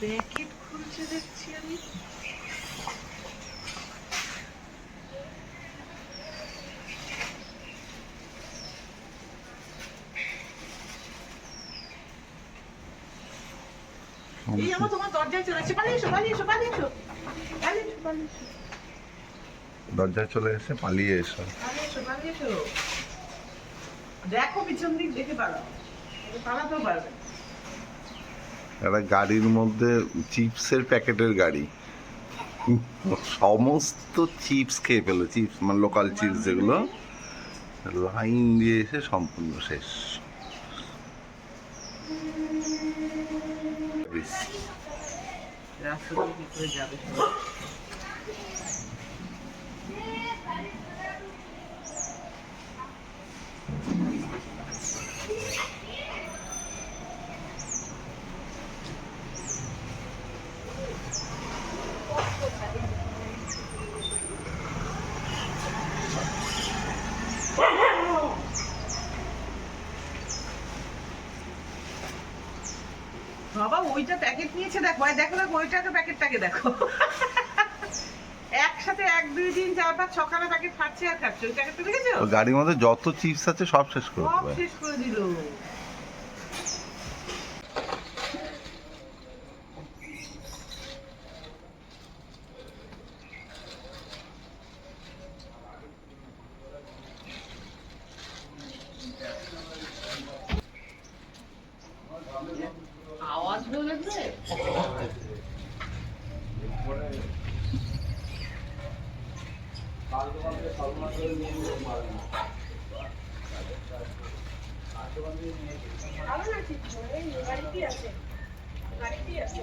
Packet খুলছে দেখছি আমি। এই আমার তোমার দরজায় চলে এসে পালিয়ে এসো পালিয়ে এসো পালিয়ে এসো পালিয়ে এসো পালিয়ে এসো দরজায় চলে এসে পালিয়ে এসো। পালিয়ে এসো পালিয়ে এসো দেখো পিছন দিক দেখে পালাও। পালাতেও পারবে। একটা গাড়ির মধ্যে চিপসের প্যাকেটের গাড়ি। সমস্ত চিপস খেয়ে ফেলো, চিপস মানে লোকাল চিপস যেগুলো। লাইন দিয়ে এসে সম্পূর্ণ শেষ। রাস্তাটা বাবা ওইটা প্যাকেট নিয়েছে দেখো। দেখো দেখো ওইটাকে প্যাকেটটাকে দেখো। একসাথে এক দুই দিন চার পাঁচ সকালে প্যাকেট খাচ্ছে আর খাচ্ছে। ওই প্যাকেটটা দেখেছ? গাড়ির মধ্যে যত চিপস আছে সব শেষ করে সব শেষ করে দিল। ভালো না। ঠিক গাড়িটি আছে। গাড়িটি আছে।